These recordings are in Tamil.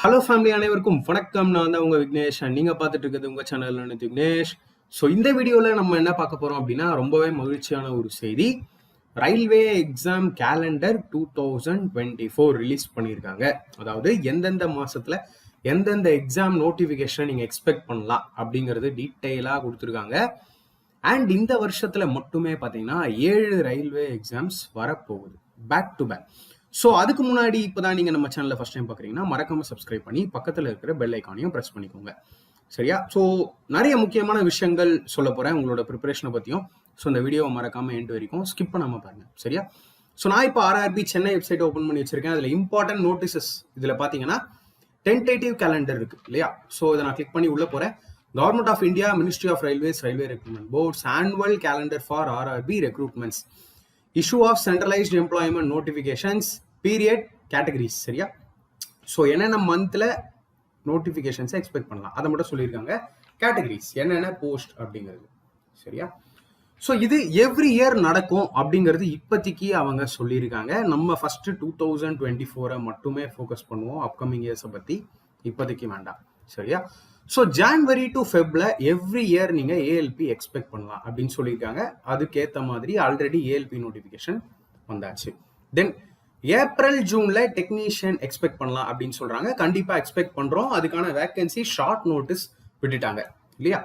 ஹலோ ஃபேமிலி அனைவருக்கும் வணக்கம். நான் தான் உங்க விக்னேஷ் நீங்க பார்த்துட்டு இருக்கிறது உங்க சேனல் விக்னேஷ். ஸோ இந்த வீடியோல நம்ம என்ன பார்க்க போறோம் அப்படின்னா ரொம்பவே மகிழ்ச்சியான ஒரு செய்தி. Railway exam calendar two thousand twenty four release பண்ணியிருக்காங்க. அதாவது எந்தெந்த மாசத்துல எந்தெந்த எக்ஸாம் நோட்டிஃபிகேஷன் நீங்க எக்ஸ்பெக்ட் பண்ணலாம் அப்படிங்கிறது டீட்டெயிலாக கொடுத்துருக்காங்க. அண்ட் இந்த வருஷத்துல மட்டுமே பார்த்தீங்கன்னா ஏழு ரயில்வே எக்ஸாம்ஸ் வரப்போகுது. பேக் டு பேக் ஸோ அதுக்கு முன்னாடி இப்போ தான் நீங்கள் நம்ம சேனலில் ஃபஸ்ட் டைம் பார்க்குறீங்கன்னா மறக்காம சப்ஸ்கிரைப் பண்ணி பக்கத்தில் இருக்கிற பெல் ஐக்கானையும் ப்ரெஸ் பண்ணிக்கோங்க. சரியா? ஸோ நிறைய முக்கியமான விஷயங்கள் சொல்ல போகிறேன் உங்களோட ப்ரிப்பரேஷனை பற்றியும் ஸோ இந்த வீடியோவை மறக்காமல் எண்டு வரைக்கும் ஸ்கிப் பண்ணாமல் பாருங்கள் சரியா? ஸோ நான் இப்போ ஆர்ஆர்பி சென்னை வெப்சைட் ஓப்பன் பண்ணி வச்சிருக்கேன். அதில் இம்பார்ட்டன்ட் நோட்டீசஸ் இதில் பார்த்தீங்கன்னா டென்டேட்டிவ் கேலண்டர் இருக்குது இல்லையா? ஸோ இதை நான் கிளிக் பண்ணி உள்ள போகிறேன் government of India ministry of railways railway recruitment boards annual calendar for RRB recruitments issue of centralised employment notifications period categories சரியா? ஸோ என்னென்ன மந்த்தில் நோட்டிஃபிகேஷன்ஸை எக்ஸ்பெக்ட் பண்ணலாம்? அதை மட்டும் சொல்லியிருக்காங்க. கேட்டகரிஸ் என்னென்ன போஸ்ட் அப்படிங்கிறது சரியா? ஸோ இது எவ்ரி இயர் நடக்கும் அப்படிங்கிறது இப்போதைக்கு அவங்க சொல்லியிருக்காங்க. நம்ம ஃபஸ்ட்டு டூ தௌசண்ட் டுவெண்ட்டி ஃபோரை மட்டுமே ஃபோக்கஸ் பண்ணுவோம் அப்கமிங் இயர்ஸை பற்றி இப்போதைக்கு வேண்டாம் சரியா? ஸோ ஜான்வரி டு ஃபெப்ல எவ்ரி இயர் நீங்கள் ஏஎல்பி எக்ஸ்பெக்ட் பண்ணலாம் அப்படின்னு சொல்லியிருக்காங்க. அதுக்கேற்ற மாதிரி ஆல்ரெடி ஏஎல்பி நோட்டிஃபிகேஷன் வந்தாச்சு. தென் ஏப்ரல் ஜூன்ல டெக்னீஷியன் எக்ஸ்பெக்ட் பண்ணலாம் அப்படின்னு சொல்றாங்க. கண்டிப்பா எக்ஸ்பெக்ட் பண்றோம். அதுக்கான வேகன்சி ஷார்ட் நோட்டீஸ் விட்டுட்டாங்க. இல்லையா?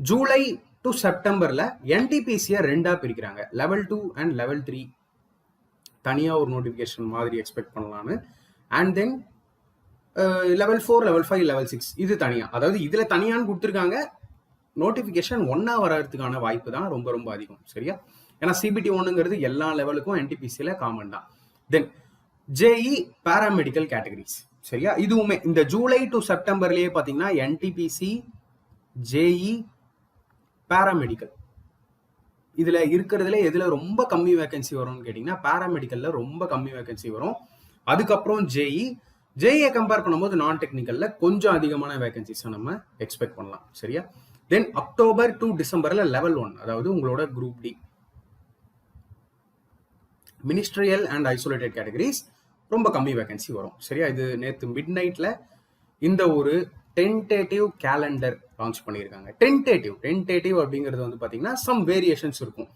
ஜூலை டு செப்டம்பர்ல என்டிபிசியை ரெண்டா பிரிக்கிறாங்க. Level two and level three தனியா ஒரு நோட்டிஃபிகேஷன் மாதிரி எக்ஸ்பெக்ட் பண்ணலான்னு and then level four level five level six இது தனியா. அதாவது இதுல தனியான்னு கொடுத்துருக்காங்க. நோட்டிஃபிகேஷன் ஒன்னா வர்றதுக்கான வாய்ப்பு தான் ரொம்ப ரொம்ப அதிகம். சரியா? ஏன்னா சிபிடி ஒன்னுங்கிறது எல்லா லெவலுக்கும் என்டிபிசியில் காமன் தான். தென் ஜேஇ பேராமெடிக்கல் கேட்டகரிஸ் சரியா? இதுவுமே இந்த ஜூலை டு செப்டம்பர்லயே பார்த்தீங்கன்னா என்டிபிசி ஜேஇ பேராமெடிக்கல் இதில் இருக்கிறதுல எதில் ரொம்ப கம்மி வேகன்சி வரும்னு கேட்டிங்கன்னா பேராமெடிக்கலில் ரொம்ப கம்மி வேகன்சி வரும். அதுக்கப்புறம் ஜேஇ ஜேஇயை கம்பேர் பண்ணும்போது நான் டெக்னிக்கலில் கொஞ்சம் அதிகமான வேகன்சிஸை நம்ம எக்ஸ்பெக்ட் பண்ணலாம். சரியா? தென் அக்டோபர் டு டிசம்பரில் லெவல் ஒன் அதாவது உங்களோட group D ministerial and isolated categories ரொம்ப கம்மி வேகன்சி வரும். சரியா? இது நேற்று மிட் நைட்டில் இந்த ஒரு டென்டேட்டிவ் கேலண்டர் லான்ச் பண்ணியிருக்காங்க. டென்டேட்டிவ் டென்டேட்டிவ் அப்படிங்கிறது வந்து பார்த்தீங்கன்னா சம் வேரியேஷன்ஸ் இருக்கும்.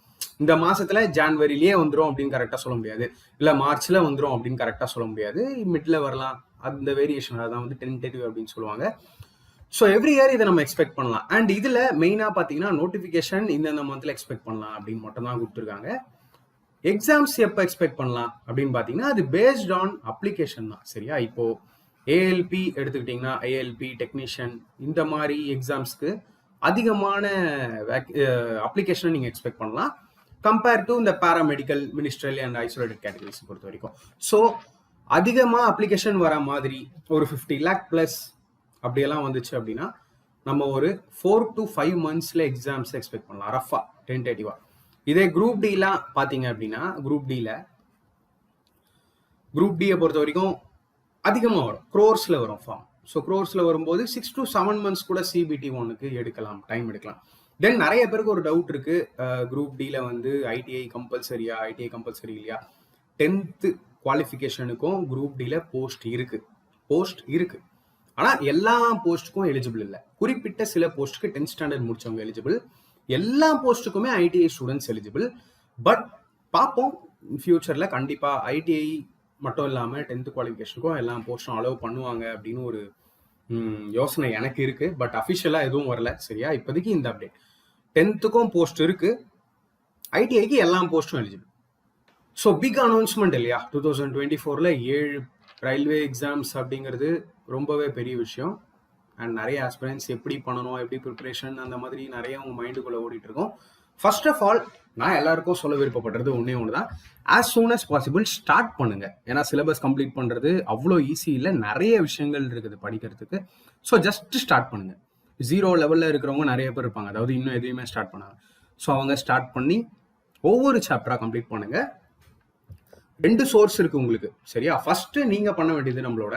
இந்த மாசத்துல ஜான்வரிலேயே வந்துடும் அப்படின்னு கரெக்டாக சொல்ல முடியாது. இல்லை மார்ச்ல வந்துடும் அப்படின்னு கரெக்டாக சொல்ல முடியாது. மிட்ல வரலாம். அந்த வேரியேஷன் அதான் வந்து டென்டேட்டிவ் அப்படின்னு சொல்லுவாங்க. ஸோ எவ்ரி இயர் இதை நம்ம எக்ஸ்பெக்ட் பண்ணலாம். அண்ட் இதில் மெயினாக பார்த்தீங்கன்னா நோட்டிஃபிகேஷன் இந்தந்த மந்தில் எக்ஸ்பெக்ட் பண்ணலாம் அப்படின்னு மட்டும் தான் கொடுத்துருக்காங்க. எக்ஸாம்ஸ் எப்போ எக்ஸ்பெக்ட் பண்ணலாம் அப்படின்னு பார்த்தீங்கன்னா அது பேஸ்ட் ஆன் அப்ளிகேஷன் தான் சரியா? இப்போ ஏஎல்பி எடுத்துக்கிட்டிங்கன்னா ஏஎல்பி டெக்னீஷியன் இந்த மாதிரி எக்ஸாம்ஸ்க்கு அதிகமான அப்ளிகேஷனை நீங்கள் எக்ஸ்பெக்ட் பண்ணலாம். கம்பேர் டு இந்த paramedical ministerial and isolated categories பொறுத்த வரைக்கும். ஸோ அதிகமாக அப்ளிகேஷன் வர மாதிரி ஒரு ஃபிஃப்டி லேக் ப்ளஸ் அப்படியெல்லாம் வந்துச்சு அப்படின்னா நம்ம ஒரு ஃபோர் டு ஃபைவ் மந்த்ஸில் எக்ஸாம்ஸ் எக்ஸ்பெக்ட் பண்ணலாம் ரஃபா டென்டேட்டிவாக இதே குரூப் டிலாம் பார்த்தீங்க அப்படின்னா குரூப் டியில் குரூப் டியை பொறுத்த வரைக்கும் அதிகமாக வரும். க்ரோர்ஸில் வரும் ஃபார்ம் ஸோ க்ரோர்ஸில் வரும்போது சிக்ஸ் டு செவன் மந்த்ஸ் கூட சிபிடி ஒனுக்கு எடுக்கலாம் டைம் எடுக்கலாம். தென் நிறைய பேருக்கு ஒரு டவுட் இருக்கு. குரூப் டியில் வந்து ஐடிஐ கம்பல்சரியா ஐடிஐ கம்பல்சரி இல்லையா? டென்த்து குவாலிஃபிகேஷனுக்கும் குரூப் டியில் போஸ்ட் இருக்கு. போஸ்ட் இருக்கு. ஆனால் எல்லா போஸ்ட்டுக்கும் எலிஜிபிள் இல்லை. குறிப்பிட்ட சில போஸ்ட்டுக்கு டென்த் ஸ்டாண்டர்ட் முடிச்சவங்க எலிஜிபிள் எல்லா போஸ்ட்டுக்குமே ஐடிஐ ஸ்டூடெண்ட்ஸ் எலிஜிபிள் பட் பார்ப்போம் ஃபியூச்சரில் கண்டிப்பாக ஐடிஐ மட்டும் இல்லாமல் டென்த்து குவாலிஃபிகேஷனுக்கும் எல்லா போஸ்ட்டும் அலோவ் பண்ணுவாங்க அப்படின்னு ஒரு யோசனை எனக்கு இருக்குது பட் அஃபிஷியலாக எதுவும் வரல சரியா? இப்போதைக்கு இந்த அப்டேட் டென்த்துக்கும் போஸ்ட் இருக்குது ஐடிஐக்கு எல்லா போஸ்ட்டும் எலிஜிபிள் ஸோ பிக் அனௌன்ஸ்மெண்ட் இல்லையா? டூ தௌசண்ட் டுவெண்ட்டி ஃபோரில் ஏழு ரயில்வே எக்ஸாம்ஸ் அப்படிங்கிறது ரொம்பவே பெரிய விஷயம். அண்ட் நிறைய ஆஸ்பிரன்ஸ் எப்படி பண்ணணும் எப்படி ப்ரிப்ரேஷன் அந்த மாதிரி நிறைய உங்கள் மைண்டுக்குள்ளே ஓடிட்டு இருக்கோம் ஃபர்ஸ்ட் ஆஃப் ஆல் நான் எல்லாருக்கும் சொல்ல விருப்பப்படுறது ஒன்றே ஒன்று தான் as soon as possible start பண்ணுங்க. ஏன்னா சிலபஸ் கம்ப்ளீட் பண்ணுறது அவ்வளோ ஈஸி இல்லை. நிறைய விஷயங்கள் இருக்குது படிக்கிறதுக்கு. ஸோ ஜஸ்ட் ஸ்டார்ட் பண்ணுங்க. ஜீரோ லெவலில் இருக்கிறவங்க நிறைய பேர் இருப்பாங்க. அதாவது இன்னும் எதுவுமே ஸ்டார்ட் பண்ணாங்க ஸோ அவங்க ஸ்டார்ட் பண்ணி ஒவ்வொரு சாப்டராக கம்ப்ளீட் பண்ணுங்க. ரெண்டு சோர்ஸ் இருக்கு உங்களுக்கு. சரியா? ஃபர்ஸ்ட் நீங்க பண்ண வேண்டியது நம்மளோட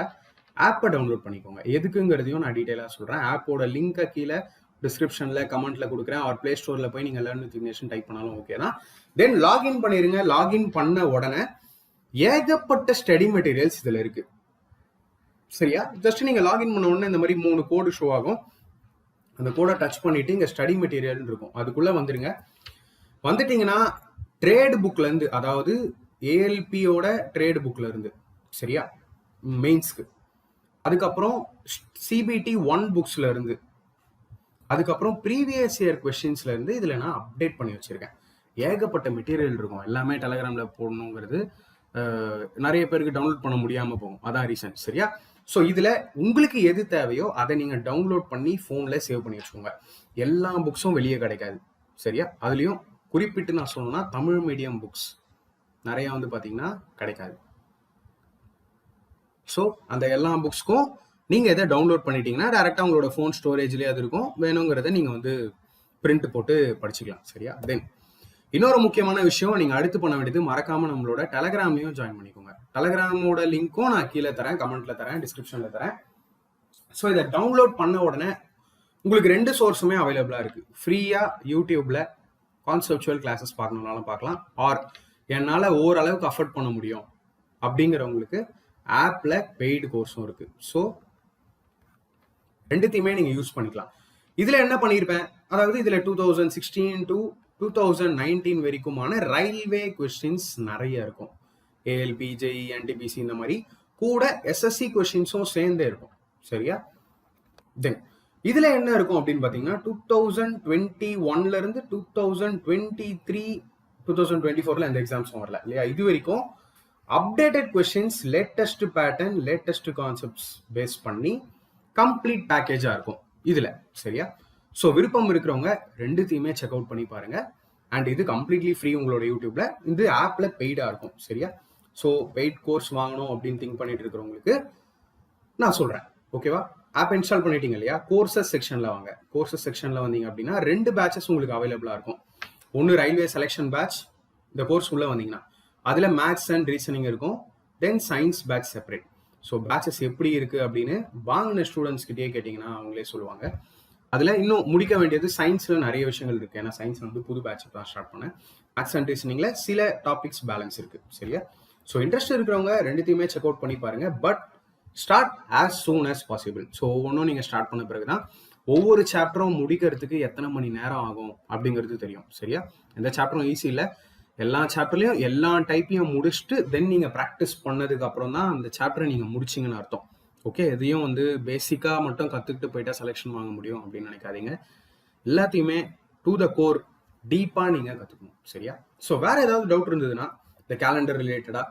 ஆப்பை டவுன்லோட் பண்ணிக்கோங்க. எதுக்குங்கிறதையும் நான் டீட்டெயிலாக சொல்கிறேன் ஆப்போட லிங்கை கீழே டிஸ்கிரிப்ஷனில் கமெண்ட்டில் கொடுக்குறேன். ஆர் ப்ளே ஸ்டோரில் போய் நீங்கள் லேர்ன் வித் டைப் பண்ணாலும் ஓகே தான். தென் லாகின் பண்ணிருங்க. லாகின் பண்ண உடனே ஏகப்பட்ட ஸ்டடி மெட்டீரியல்ஸ் இதில் இருக்குது சரியா? ஜஸ்ட் நீங்கள் லாகின் பண்ண உடனே இந்த மாதிரி மூணு கோடு ஷோ ஆகும். அந்த கோடை டச் பண்ணிவிட்டு இங்கே ஸ்டடி மெட்டீரியல் இருக்கும். அதுக்குள்ளே வந்துடுங்க வந்துட்டீங்கன்னா ட்ரேட் புக்லேருந்து அதாவது ஏஎல்பியோட ட்ரேட் புக்லேருந்து சரியா? மெயின்ஸ்க்கு அதுக்கப்புறம் சிபிடி ஒன் புக்ஸ்ல இருந்து அதுக்கப்புறம் ப்ரீவியஸ் இயர் கொஸ்டின்ஸ்ல இருந்து இதுல நான் அப்டேட் பண்ணி வச்சிருக்கேன். ஏகப்பட்ட மெட்டீரியல் இருக்கும். எல்லாமே டெலகிராம்ல போடணுங்கிறது நிறைய பேருக்கு டவுன்லோட் பண்ண முடியாம போகும். அதான் ரீசன் சரியா? ஸோ இதில் உங்களுக்கு எது தேவையோ அதை நீங்கள் டவுன்லோட் பண்ணி ஃபோனில் சேவ் பண்ணி வச்சுக்கோங்க. எல்லா புக்ஸும் வெளியே கிடைக்காது சரியா? அதுலேயும் குறிப்பிட்டு நான் சொல்லணும்னா தமிழ் மீடியம் புக்ஸ் நிறையா வந்து பார்த்தீங்கன்னா கிடைக்காது. ஸோ அந்த எல்லா புக்ஸ்க்கும் நீங்கள் எதை டவுன்லோட் பண்ணிட்டீங்கன்னா டேரெக்டாக உங்களோட ஃபோன் ஸ்டோரேஜ்லேயே அது இருக்கும். வேணுங்கிறத நீங்கள் வந்து பிரிண்ட் போட்டு படிச்சுக்கலாம். சரியா? தென் இன்னொரு முக்கியமான விஷயம் நீங்கள் அடுத்து பண்ண வேண்டியது மறக்காமல் நம்மளோட டெலகிராமையும் ஜாயின் பண்ணிக்கோங்க. டெலகிராமோட லிங்க்கும் நான் கீழே தரேன் கமெண்ட்ல தரேன் டிஸ்கிரிப்ஷனில் தரேன். ஸோ இதை டவுன்லோட் பண்ண உடனே உங்களுக்கு ரெண்டு சோர்ஸுமே அவைலபிளாக இருக்குது ஃப்ரீயாக யூடியூப்பில் கான்செப்சுவல் கிளாஸஸ் பார்க்கணுன்னாலும் பார்க்கலாம். ஆர் என்னால் ஓரளவுக்கு அஃபோர்ட் பண்ண முடியும். அப்படிங்கிறவங்களுக்கு ஆப்பில் பெய்டு கோர்ஸும் இருக்கு. ஸோ ரெண்டுத்தையுமே நீங்கள் யூஸ் பண்ணிக்கலாம். இதில் என்ன பண்ணியிருப்பேன்? அதாவது இதில் two thousand sixteen to two thousand nineteen வரைக்குமான railway questions நிறைய இருக்கும். ஏஎல்பி ஜெய் என்டிபிசி இந்த மாதிரி. கூட எஸ்எஸ்சி கொஸ்டின்ஸும் சேர்ந்தே இருக்கும். சரியா? தென் இதில் என்ன இருக்கும் அப்படின்னு பார்த்தீங்கன்னா டூ தௌசண்ட் டுவெண்ட்டி ஒன்லேருந்து two thousand twenty three two thousand twenty ஃபோரில் எந்த எக்ஸாம்ஸும் வரல இல்லையா? இது வரைக்கும் updated questions latest pattern latest concepts base பண்ணி கம்ப்ளீட் பேக்கேஜாக இருக்கும். இதில் சரியா? ஸோ விருப்பம் இருக்கிறவங்க ரெண்டுத்தையுமே செக் அவுட் பண்ணி பாருங்க. அண்ட் இது கம்ப்ளீட்லி ஃப்ரீ உங்களோட யூடியூப்ல இது ஆப்ல பெய்டாக இருக்கும் சரியா? ஸோ பெய்ட் கோர்ஸ் வாங்கணும் அப்படின்னு திங்க் பண்ணிட்டு இருக்கிறவங்களுக்கு நான் சொல்றேன் ஓகேவா ஆப் இன்ஸ்டால் பண்ணிட்டீங்க இல்லையா? கோர்சஸ் செக்ஷன்ல வாங்க. கோர்சஸ் செக்ஷன்ல வந்தீங்க அப்படின்னா ரெண்டு பேட்சஸ் உங்களுக்கு அவைலபிளா இருக்கும். ஒன்று ரயில்வே செலெக்ஷன் பேட்ச் இந்த கோர்ஸ் உள்ள வந்தீங்கன்னா. அதில் மேத்ஸ் அண்ட் ரீசனிங் இருக்கும். Then science batch separate so batches எப்படி இருக்குது அப்படின்னு வாங்கின ஸ்டூடெண்ட்ஸ் கிட்டே கேட்டிங்கன்னா அவங்களே சொல்லுவாங்க. அதில் இன்னும் முடிக்க வேண்டியது சயின்ஸில் நிறைய விஷயங்கள் இருக்குது ஏன்னா சயின்ஸ் வந்து புது பேட்ச் தான் ஸ்டார்ட் பண்ணேன். மேத்ஸ் அண்ட் ரீசனிங்கில் சில டாபிக்ஸ் பேலன்ஸ் இருக்குது சரியா? ஸோ இன்ட்ரெஸ்ட் இருக்கிறவங்க ரெண்டுத்தையுமே செக் அவுட் பண்ணி பாருங்கள் but start as soon as possible so ஒவ்வொன்றும் நீங்கள் ஸ்டார்ட் பண்ண பிறகு தான் ஒவ்வொரு சாப்டரும் முடிக்கிறதுக்கு எத்தனை மணி நேரம் ஆகும் அப்படிங்கிறது தெரியும். சரியா? எந்த சாப்டரும் ஈஸி இல்லை. எல்லா சாப்டர்லையும் எல்லா டைப்பையும் முடிச்சுட்டு தென் நீங்கள் ப்ராக்டிஸ் பண்ணதுக்கு அப்புறம் தான் அந்த சாப்டரை நீங்கள் முடிச்சிங்கன்னு அர்த்தம். ஓகே எதையும் வந்து பேசிக்காக மட்டும் கற்றுக்கிட்டு போயிட்டா செலெக்ஷன் வாங்க முடியும் அப்படின்னு நினைக்காதீங்க. எல்லாத்தையுமே டு த கோர் டீப்பாக நீங்கள் கற்றுக்கணும் சரியா? ஸோ வேற ஏதாவது டவுட் இருந்ததுன்னா இந்த கேலண்டர் ரிலேட்டடாக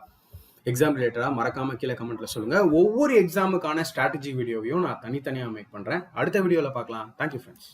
எக்ஸாம் ரிலேட்டடாக மறக்காம கீழே கமெண்ட்ல சொல்லுங்க. ஒவ்வொரு எக்ஸாமுக்கான ஸ்ட்ராட்டஜி வீடியோவையும் நான் தனித்தனியாக மேக் பண்றேன். அடுத்த வீடியோவில் பார்க்கலாம். Thank you friends